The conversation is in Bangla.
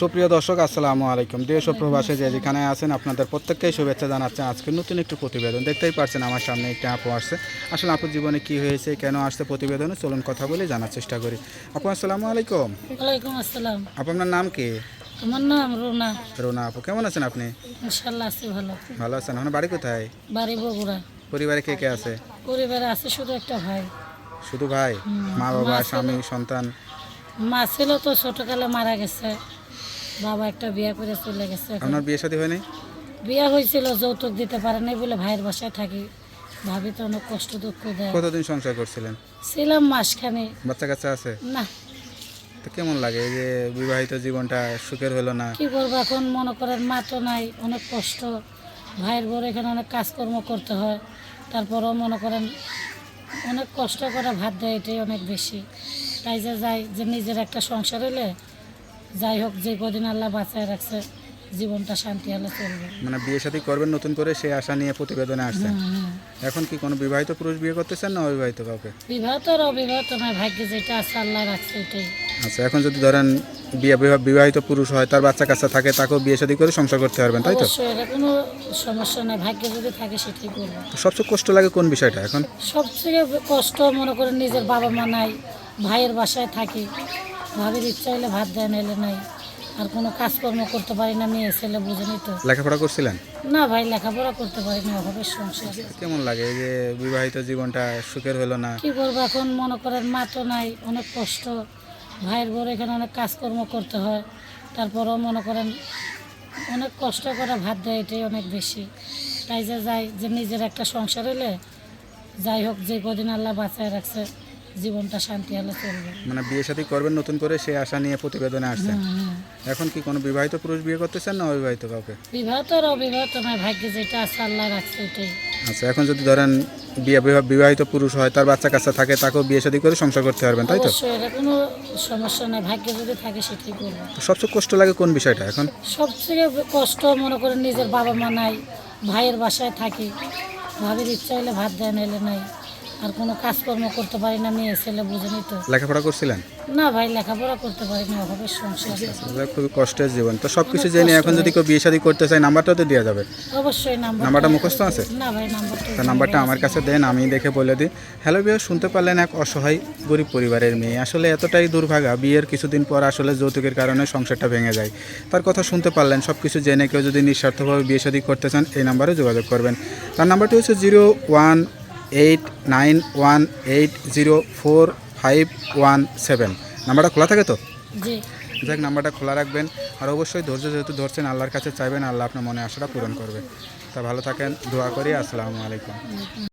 সুপ্রিয় দর্শক আসসালামু আলাইকুম। দেশ ও প্রবাসে যে যেখানে আছেন আপনাদের প্রত্যেককেই শুভেচ্ছা জানাচ্ছেন আজকে নতুন একটি প্রতিবেদন। দেখতেই পারছেন আমার সামনে একটি আপু আসছে। আসলে আপুর জীবনে কি হয়েছে কেন আসছে প্রতিবেদনে চলুন কথা বলে জানার চেষ্টা করি। আপু আসসালামু আলাইকুম। ওয়ালাইকুম আসসালাম। আপু আপনার নাম কি? আমার নাম রুনা। রোনা আপু কেমন আছেন আপনি? আছি ভালো। ভালো আছেন। আপনার বাড়ি কোথায়? বাড়ি বগুড়া। পরিবারে কে কে আছে? পরিবারে আছে শুধু একটা ভাই। শুধু ভাই? মা বাবা স্বামী সন্তান? মা ছিল তো ছোটকালে মারা গেছে। বাবা একটা বিয়ে করে চলে গেছে এখন। আপনার বিয়ে শাদী হয়নি? বিয়ে হয়েছিল যৌতুক দিতে পারে নাই বলে ভাইয়ের বাসায় থাকি। ভাবি তো অনেক কষ্ট দুঃখ দেয়। কতদিন সংসার করছিলেন? ছিলাম মাসখানে। বাচ্চা কাচ্চা আছে? না। তো কেমন লাগে এই যে বিবাহিত জীবনটা সুখের হলো না? কি করব এখন মনে করেন মা তো নাই অনেক কষ্ট। ভাইয়ের বড় এখানে অনেক কাজকর্ম করতে হয়। তারপরেও মনে করেন অনেক কষ্ট করে ভাত দেয় এটাই অনেক বেশি। তাই যে যাই যে নিজের একটা সংসার হলে যাই হোক যে কদিন আল্লাহ বাঁচায় রাখছে জীবনটা শান্তি হলে চলবে। মানে বিয়ে শাদী করবেন নতুন করে সেই আশা নিয়ে প্রতিবেদনে আসছেন। হুম। এখন কি কোনো বিবাহিত পুরুষ বিয়ে করতেছেন না অবিবাহিত কাউকে? বিবাহিত আর অবিবাহিত নয় ভাগ্যে যেটা আছে আল্লাহ রাখছে এটাই। আচ্ছা এখন যদি ধরেন বিয়ে বিবাহিত পুরুষ হয় তার বাচ্চা কাচ্চা থাকে তাকেও বিয়ে শাদী করে সংসার করতে পারবেন তাই তো? অবশ্যই এটা কোনো সমস্যা নাই ভাগ্যে যদি থাকে সেটাই করব। সবচেয়ে কষ্ট লাগে কোন বিষয়টা এখন? সবথেকে কষ্ট মনে করেন নিজের বাবা মা নাই ভাইয়ের বাসায় থাকি। ভাবির ইচ্ছা হলে ভাত দেয় নাইলে নাই। আর কোনো কাজকর্ম করতে পারি না মেয়ে ছেলে বুঝেনি তো। লেখাপড়া করছিলেন? না ভাই লেখাপড়া করতে পারি না অভাবের সংসার। কেমন লাগে যে বিবাহিত জীবনটা সুখের হলো না? কি করব এখন? মনে করেন মা তো নাই অনেক কষ্ট। ভাইয়ের বড় এখানে অনেক কাজকর্ম করতে হয়। তারপরেও মনে করেন অনেক কষ্ট করে ভাত দেয় এটাই অনেক বেশি। তাই যে যাই যে নিজের একটা সংসার হলে যাই হোক যে কদিন আল্লাহ বাঁচায় রাখছে। জীবনটা শান্তি হলে চলবে। মানে বিয়ে শাদী করবেন নতুন করে সেই আশা নিয়ে প্রতিবেদনে আসছেন। হুম। এখন কি কোনো বিবাহিত পুরুষ বিয়ে করতেছেন না অবিবাহিত কাউকে? বিবাহিত আর অবিবাহিত নয় ভাগ্যে যেটা আছে আল্লাহ রাখছে এটাই। আচ্ছা এখন যদি ধরেন বিয়ে বিবাহিত পুরুষ হয় তার বাচ্চা কাচ্চা থাকে তাকেও বিয়ে শাদী করে সংসার করতে পারবেন তাই তো? এটা কোনো সমস্যা নেই ভাগ্যে যদি থাকে সেটাই করব। সবচেয়ে কষ্ট লাগে কোন বিষয়টা এখন? সবথেকে কষ্ট মনে করেন নিজের বাবা মা নাই ভাইয়ের বাসায় থাকি ভাবির ইচ্ছা হলে ভাত দেয় নাইলে নাই। আর কোনো কাজকর্ম করতে পারি না মেয়ে ছেলে বুঝেনি তো। লেখাপড়া করছিলেন? না ভাই লেখাপড়া করতে পারি না অভাবের সংসার। আসলে খুবই কষ্টের জীবন। তো সব কিছু জেনে এখন যদি কেউ বিয়ে শাদী করতে চায় নাম্বারটা তো দেওয়া যাবে। অবশ্যই নাম্বার নাম্বারটা মুখস্থ আছে? না ভাই নাম্বারটা তা নাম্বারটা আমার কাছে দেন আমি দেখে বলে দিই। হ্যালো বিয়ে শুনতে পারলেন এক অসহায় গরিব পরিবারের মেয়ে। আসলে এতটাই দুর্ভাগা বিয়ের কিছুদিন পর আসলে যৌতুকের কারণে সংসারটা ভেঙে যায়। তার কথা শুনতে পারলেন সব কিছু জেনে কেউ যদি নিঃস্বার্থভাবে বিয়ে শাদী করতে চান এই নাম্বারে যোগাযোগ করবেন। তার নাম্বারটি হচ্ছে zero one eight nine one eight zero four five one seven নাম্বারটা খোলা থাকে তো? যাক নাম্বারটা খোলা রাখবেন। আর অবশ্যই ধৈর্য যেহেতু ধরছেন আল্লাহর কাছে চাইবেন আল্লাহ আপনার মনে আশাটা পূরণ করবে। তা ভালো থাকেন দোয়া করি আসসালামু আলাইকুম।